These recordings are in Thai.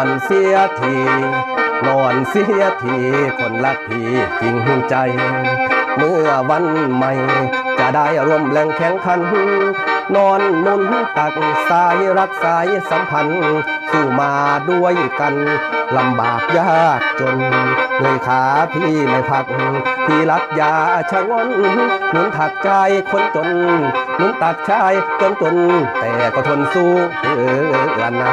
อนเสียทีนอนเสียทีคนรักพี่จริงใจ เมื่อวันใหม่ จะได้ร่วมแรงแข่งขัน นอนนุนตักสายรักสายสัมพันธ์สู้มาด้วยกันลำบากยากจนเหนื่อยขาพี่ไม่พัก พี่รักยาชะงนหนุนถักใจคนจนหนุนตักชายจนจน แต่ก็ทนสู้เพื่อนนะ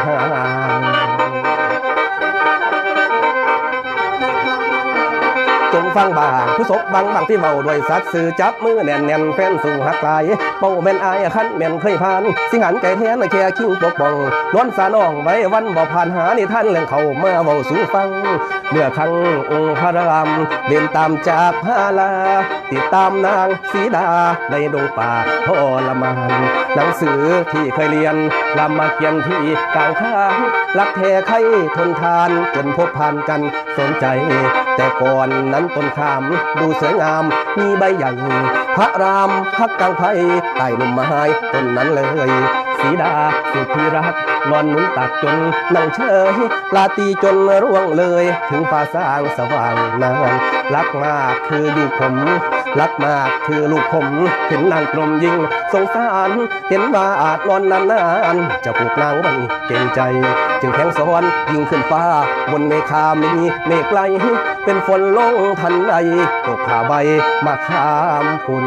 งฟังบางผู้ศกบังบางที่เบาด้วยสัตว์สื่อจับมือแน่นแน่นแฟนสู่หักลายเป้าแม่นอายคันแม่นเคยผ่าน สิงหันไก่แทนแค่คิงปกป้องล้นสาน้องไว้วันบ่ผ่านหาในท่านเรื่องเขาเมื่อเบาสู่ฟัง เมื่อครั้งองค์พระรามเดินตามจากพาลา ติดตามนางสีดาในดงป่าทรมาน หนังสือที่เคยเรียนลำมาเขียนที่กลางข้างรักแท้ใครทนทานจนพบผ่านกันสนใจ แต่ก่อนนั้นต้นขามดูสวยงาม มีใบใหญ่ พระรามพักกลางไผ่ใต้ลมไม้ต้นนั้นเลยสีดาสุดที่รักนอนหนุนตักจนนั่งเฉยลาตีจนร่วงเลย ถึงฟ้าสางสว่างนานรักมากคืออยู่ผม รักมากคือลูกผม เห็นนางกลมยิ่งสงสาร เห็นว่าอาจนอนนานๆจะปลูกนางบังเก่งใจ จึงแข่งสอนยิงขึ้นฟ้า บนเมฆามีเมฆไกล เป็นฝนลงทันใดตกขาใบมาข้ามพุ่น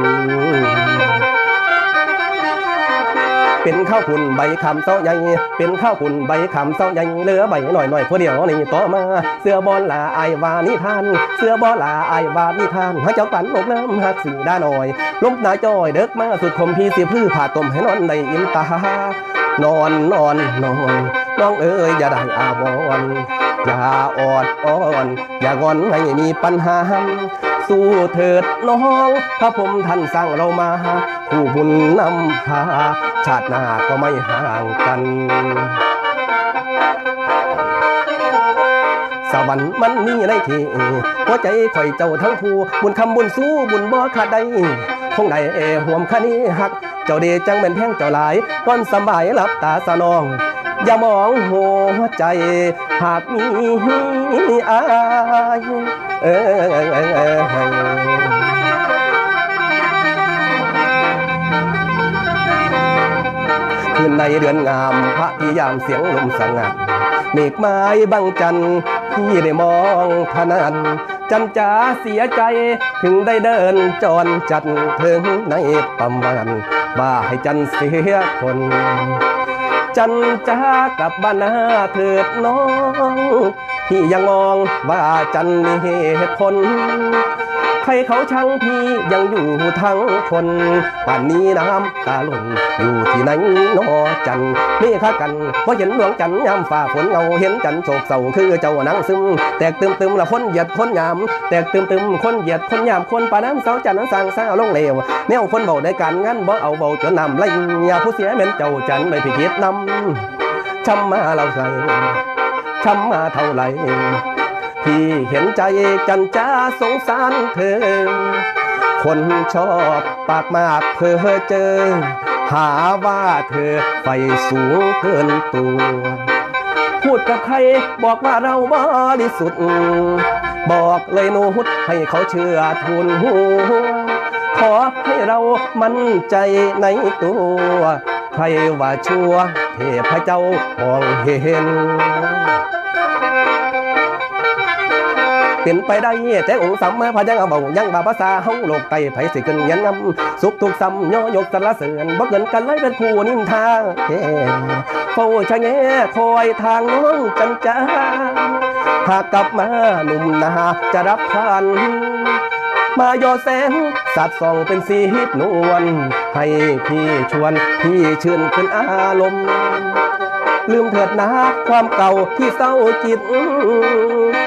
เป็นข้าวคุณใบคำเสาใหญ่ เป็นข้าวคุณใบคำเสาใหญ่เหลือใบหน่อยหน่อยพอเดียวนี่ต่อมา เสื้อบอลลาไอาวานิทาน เสื้อบอลลาไอาวานิทานห้เจ้าปันอกน้ำหักสีด้าหน่อยลมหนาจอยเด็กมาสุดคมพี่สิพื้ผ่าต้มให้นอนได้อิ่มตานอนนอนนอนน้องเอ๋ยอย่าได้อาวรณ์อย่าออดอ้อนอย่างอนให้มีปัญหา สู้เถิดน้องพระผมท่านสั่งเรามาผู้บุญนำพา ชาติหน้าก็ไม่ห่างกันสวรรค์มันมีในที่หัวใจข่อยเจ้าทั้งคู่บุญคำบุญสู้บุญบ่ขาดใดคงได้ห่วมคณีหัก เจ้าเดจังเป็นแพงเจ้าหลายนอนสบายหลับตาสนอง อย่ามองหัวใจ หากมีอายเอยคืนในเดือนงามพระที่ยามเสียงลมสงัดเมฆไม้บังจันที่ได้มองทนันจันจ๋าเสียใจถึงได้เดินจรจัดถึงในประวันว่าให้จันเสียคน จันจ้ากลับบ้านนาเถิดน้อง พี่ยังมองว่าจันมีเหตุผล รเขาชังพี่ยังอยู่ทั้งคนป่านนี้น้ำตาหล่นอยู่ที่ไหนนอจันนี่ค่ากันเพราะเห็นดวงจันยามฝ่าฝนเงาเห็นจันโศกเศร้าคือเจ้านังซึมแตกตึมตึมละคนเหยียดคนยามแตกตึมตึมคนเหยียดคนยามคนป่าน้ำเสาจันนั้นสร้างสร้างลงเลวแนวคนเบาได้การงั้นบ่เอาเบาจนนำไล่ยาผู้เสียเหม็นเจ้าจันไม่ผิดคิดนำช้ำมาเราใส่ช้ำมาเท่าไหร่ พี่เห็นใจจันจ้าสงสารเธอ คนชอบปากมากเพ้อเจอ หาว่าเธอไฟสูงเกินตัว พูดกับใครบอกว่าเราบริสุทธิ์ บอกเลยนุดให้เขาเชื่อทุนหัวขอให้เรามั่นใจในตัว ใครว่าชั่วเทพเจ้ามองเห็น เป็นไปได้แต่องค์สัมมาพยังเอาเบายังบาภาษาเฮาโลกไตไผสิขึ้นยันงำสุขทุกซ้ำย่อยกสรรเสริญบ่เกินกันเลยเป็นคู่นินทาเฮ้เฝ้าชะแงคอยทางน้องจันจ้าหากกลับมาหนุ่มนาจะรับทานมาโยแสงสัดส่องเป็นสีฮิตนวลให้พี่ชวนพี่ชื่นขึ้นอารมณ์ ลืมเถิดนะความเก่าที่เศร้าจิต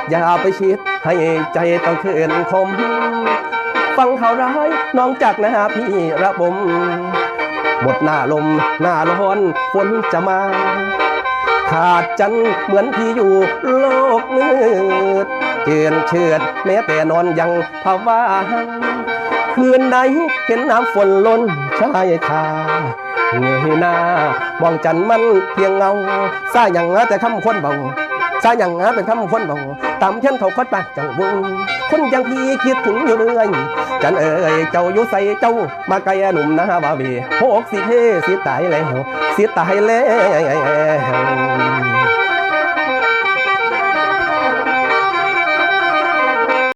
อย่าไปชิดให้ใจต้องเขินคม ฟังข่าวร้ายน้องจากน้าพี่ระบมบทหน้าลมหน้าร้อนฝนจะมา ขาดจันเหมือนพี่อยู่โลกมืดเจือนเชือดแม้แต่นอนยังภาวะคืนไหนเห็นน้ำฝนล้นชายคา เงยหน้ามองจันมันเพียงเงาซาอย่างแต่คำคนเบาซาอย่างงาเป็นคำคนบอกตามเทียนเขาคดปากเจ้าบุญคนยังพี่คิดถึงอยู่เรื่อยจันเอ๋ยเจ้าอยู่ใส่เจ้า มาไกลหนุ่มนะบาบีโหกสิเทสิตายแล้วสิตายแล้ว